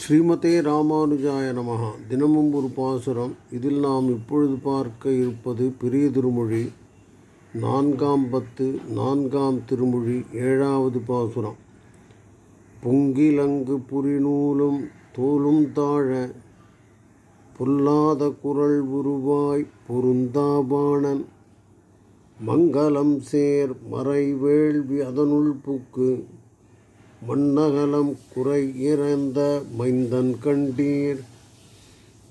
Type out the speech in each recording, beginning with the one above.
ஸ்ரீமதே ராமானுஜாய நமகா தினமும் ஒரு பாசுரம். இதில் நாம் இப்பொழுது பார்க்க இருப்பது பெரிய திருமொழி நான்காம் பத்து நான்காம் திருமொழி ஏழாவது பாசுரம். பொங்கிலங்கு புரிநூலும் தோலும் தாழ பொல்லாத குரல் உருவாய் பொருந்தாபாணன் மங்களம் சேர் மறைவேள்வி அதனுள் புக்கு மண்ணகலம் குறை இறந்த மைந்தன் கண்டீர்.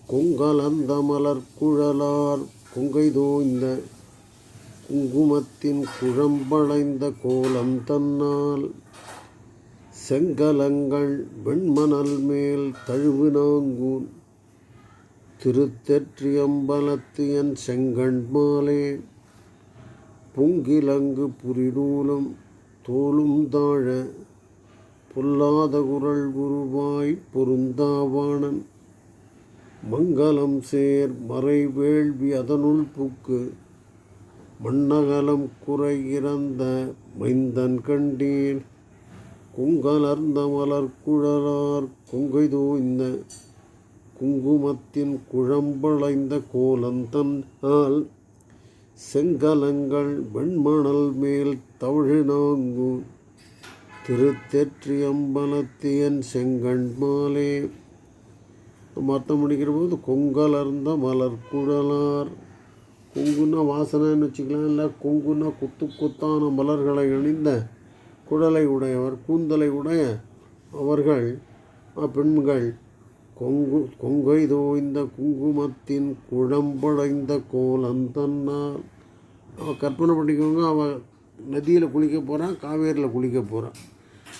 கொங்கலந்த மலர் குழலார் கொங்கை தோய்ந்த குங்குமத்தின் குழம்பளைந்த கோலம் தன்னால். செங்கலங்கள் வெண்மணல் மேல் தழுவு நாங்கூன். திருத்தெற்றியம்பலத்து என் செங்கண் மாலே. பொங்கிலங்கு புரிநூலும் தோளும் தாழ பொல்லாத குரல் குருவாய் பொருந்தாவானன். மங்களம் சேர் மறை வேள்வி அதனுள் புக்கு. மண்ணகலம் குறை இறந்த மைந்தன் கண்டீன் குங்கலர்ந்த மலர் குழலார் கொங்கை தோய்ந்த. குங்குமத்தின் குழம்பளைந்த கோலந்தன்னால் செங்கலங்கள் வெண்மணல் மேல் தவழினாங்கு திருத்தெற்றியம்பலத்தியன் செங்கண் மாலே நம்ம அர்த்தம் முடிக்கிற போது கொங்கலர்ந்த மலர் குழலார். கொங்குன்னா வாசனைன்னு வச்சுக்கலாம் இல்லை கொங்குன்னா குத்து குத்தான மலர்களை அணிந்த குடலை உடையவர் கூந்தலை உடைய அவர்கள் பெண்கள். கொங்கு கொங்கை தோய்ந்த குங்குமத்தின் குழம்படைந்த கோலந்தன்னால் அவள் கற்பனை பண்ணிக்கோங்க அவள் நதியில் குளிக்க போகிறான் காவேரியில் குளிக்க போகிறான்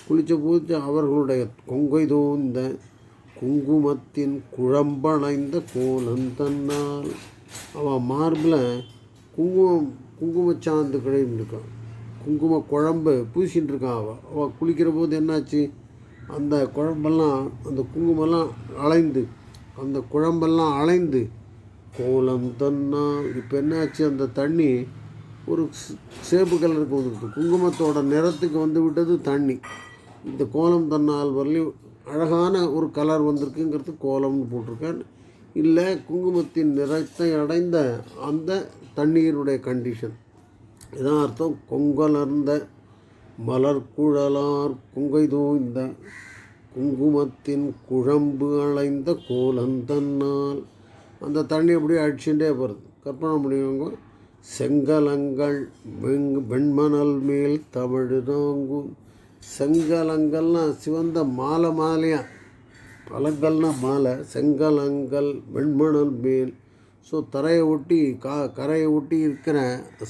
குளித்த போது அவர்களுடைய கொங்கை தோந்த குங்குமத்தின் குழம்பணைந்த கோலம் தன்னால். அவள் மார்பில் குங்குமம் குங்குமச்சாந்து கிடைன்னு இருக்கான் குங்கும குழம்பு பூசின்னு இருக்கான் அவள் அவள் குளிக்கிற போது என்னாச்சு? அந்த குழம்பெல்லாம் அந்த குங்குமெல்லாம் அலைந்து அந்த குழம்பெல்லாம் அலைந்து கோலம் தன்னால். இப்போ என்னாச்சு அந்த தண்ணி? ஒரு சேப்பு கலருக்கு வந்துருக்கு குங்குமத்தோட நிறத்துக்கு வந்து விட்டது தண்ணி. இந்த கோலம் தன்னால் வரலையும் அழகான ஒரு கலர் வந்திருக்குங்கிறது கோலம்னு போட்டிருக்கேன் இல்லை குங்குமத்தின் நிறத்தை அடைந்த அந்த தண்ணீருடைய கண்டிஷன் இதான் அர்த்தம். கொங்கலர்ந்த மலர் குழலார் கொங்கை தோய்ந்த குங்குமத்தின் குழம்பு அலைந்த கோலந்தன்னால் அந்த தண்ணி அப்படியே அடிச்சுட்டே போகிறது கற்பனை முடியுங்க செங்கலங்கள் வெங் வெண்மணல் மேல் தவழுதாங்கும். செங்கலங்கள்லாம் சிவந்த மாலை மாலையாக பழங்கள்னா மாலை செங்கலங்கள் வெண்மணல் மேல். ஸோ தரையை ஒட்டி கா கரையை ஒட்டி இருக்கிற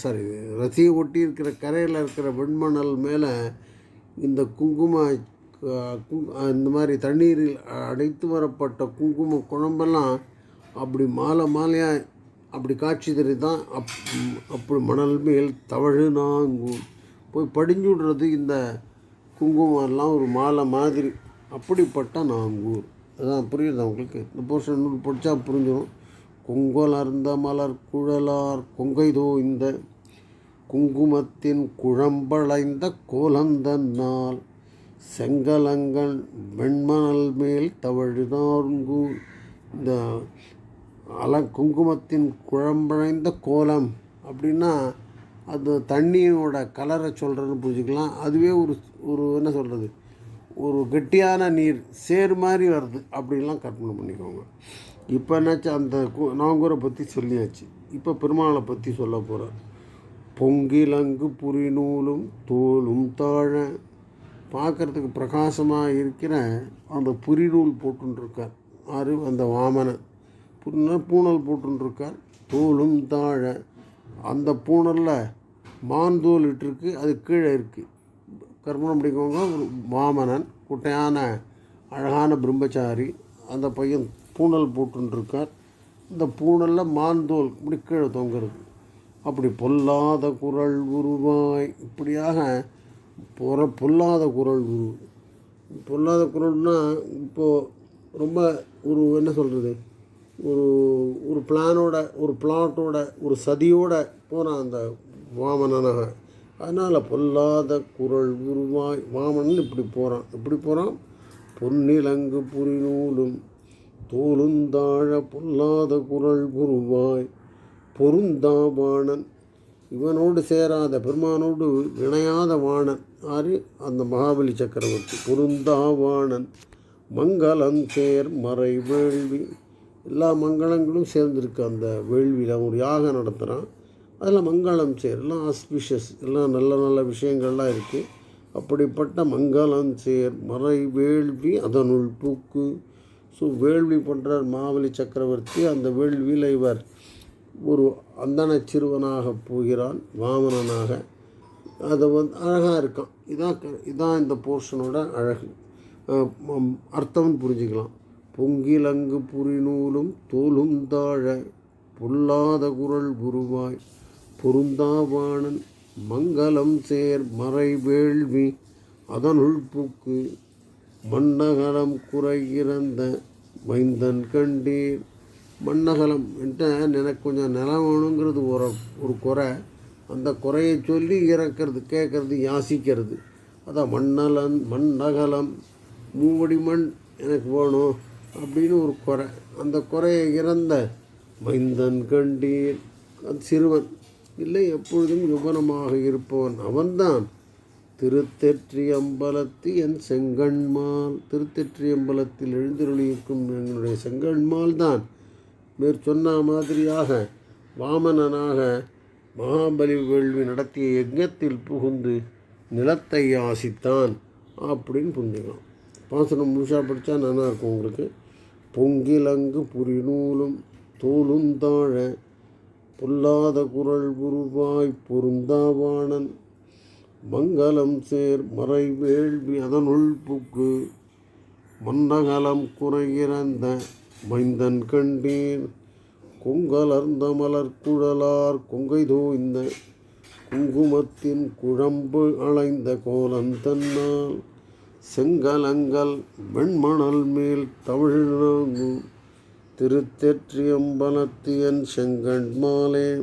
சாரி ரசியை ஒட்டி இருக்கிற கரையில் இருக்கிற வெண்மணல் மேலே இந்த குங்கும இந்த மாதிரி தண்ணீரில் அடைத்து வரப்பட்ட குங்கும குழம்பெல்லாம் அப்படி மாலை மாலையாக அப்படி காட்சி தெரியுதான் அப் அப்படி மணல் மேல் தவழு நாங்கும் போய் படிஞ்சு விடுறது இந்த குங்குமம்லாம் ஒரு மாலை மாதிரி. அப்படிப்பட்ட நாங்கூர் அதான் புரியுது அவங்களுக்கு இந்த போர்ஷன் நூல் படித்தா புரிஞ்சிடும் கொங்கலர்ந்த மலர் குழலார் கொங்கை இந்த குங்குமத்தின் குழம்பளைந்த கோலந்தன்னால் செங்கலங்கள் வெண்மணல் மேல் தவழுதார்கூர் இந்த அல குங்குமத்தின் குழம்பழைந்த கோலம் அப்படின்னா அது தண்ணியோட கலரை சொல்கிறதுன்னு புரிஞ்சுக்கலாம். அதுவே ஒரு ஒரு என்ன சொல்கிறது ஒரு கெட்டியான நீர் சேர் மாதிரி வருது அப்படின்லாம் கற்பனை பண்ணிக்கோங்க. இப்போ என்னாச்சு? அந்த நாங்கூரை பற்றி சொல்லியாச்சு. இப்போ பெருமாளை பற்றி சொல்ல போகிறோம் பொங்கிலங்கு புரிநூலும் தோலும் தாழ. பார்க்குறதுக்கு பிரகாசமாக இருக்கிற அந்த புரிநூல் போட்டுருக்கார் ஆறு அந்த வாமனன். புரினா பூணல் போட்டுருக்கார் தோலும் தாழ. அந்த பூணலில் மாந்தோல் இட்டிருக்கு அது கீழே இருக்குது கற்பனை பண்ணிக்கோங்க ஒரு வாமனன் குட்டையான அழகான பிரம்மச்சாரி அந்த பையன் பூணல் போட்டுருக்கார் இந்த பூணலில் மாந்தோல் இப்படி கீழே தொங்குறது. அப்படி பொல்லாத குரல் உருவாய். இப்படியாக போகிற பொல்லாத குரல் உரு. பொல்லாத குரல்னால் இப்போது ரொம்ப ஒரு என்ன சொல்கிறது ஒரு ஒரு பிளானோட ஒரு பிளாட்டோட ஒரு சதியோட போகிறான் அந்த வாமனனாக அதனால் பொல்லாத குரல் உருவாய் வாமனன் இப்படி போகிறான் இப்படி போகிறான் பொன்னிலங்கு புரிநூலும் தோலுந்தாழ பொல்லாத குரல் குருவாய் பொருந்தா வாணன் இவனோடு சேராத பெருமானோடு இணையாத வாணன். ஆறு அந்த மகாபலி சக்கரவர்த்தி. பொருந்தா வாணன் மங்களம் சேர் மறை வேள்வி எல்லா மங்களங்களும் சேர்ந்துருக்கு அந்த வேள்வியில். அவன் ஒரு யாகம் நடத்துகிறான் அதில் மங்களம் சேர் எல்லாம் ஆஸ்பிஷியஸ் எல்லாம் நல்ல நல்ல விஷயங்கள்லாம் இருக்குது அப்படிப்பட்ட மங்களம் சேர் மறை வேள்வி அதனுள் பூக்கு. ஸோ வேள்வி பண்ணுறார் மாவலி சக்கரவர்த்தி. அந்த வேள்வியில் இவர் ஒரு அந்தன சிறுவனாக போகிறான் வாமனனாக. அதை வந்து அழகாக இருக்கான். இதான் க- இதான் இந்த போர்ஷனோட அழகு. அர்த்தம்னு புரிஞ்சுக்கலாம். பொங்கிலங்கு புரிநூலும் தோலும் தாழ பொல்லாத குரல் குருவாய் பொருந்தாவாணன் மங்களம் சேர் மறை வேள்வி அதனுள் புக்கு மன்னகலம் குறையிறந்த மைந்தன் கண்டீர். மன்னகலம் என்கிட்ட எனக்கு கொஞ்சம் நிலம் வேணுங்கிறது ஒரு ஒரு குறை. அந்த குறையை சொல்லி இறக்கிறது கேட்கறது யாசிக்கிறது. அதான் மண்ணலன் மன்னகலம் மூவடி மண் எனக்கு வேணும். அப்படின்னு ஒரு குறை. அந்த குறையை இறந்த மைந்தன் கண்டீர். சிறுவன். இல்லை எப்பொழுதும் யுவனமாக இருப்பவன் அவன்தான். திருத்தெற்றியம்பலத்து என் செங்கண்மால். திருத்தெற்றியம்பலத்தில் எழுந்திருளியிருக்கும் எங்களுடைய செங்கண்மால் தான் மேற் சொன்ன மாதிரியாக வாமனனாக மகாபலி வேள்வி நடத்திய யஜ்ஞத்தில் புகுந்து நிலத்தை ஆசித்தான் அப்படின்னு புரிஞ்சுக்கலாம் பாசனம் முழுசாக படித்தா நல்லா இருக்கும் உங்களுக்கு. பொங்கிலங்கு புரி தோலும் தாழ பொல்லாத குரல் குருவாய் பொருந்தாவாணன் மங்களம் சேர் மறை வேள்வி அதனுள் புக்கு மன்னகலம் குறையிறந்த மைந்தன் கண்டீன் கொங்கலர்ந்த மலர்குழலார் கொங்கை தோய்ந்த குங்குமத்தின் குழம்பு அலைந்த கோலந்தன்னால் செங்கலங்கள் வெண்மணல் மேல் தமிழ் திருத்தெற்றியம்பலத்தியன் செங்கண் மாலே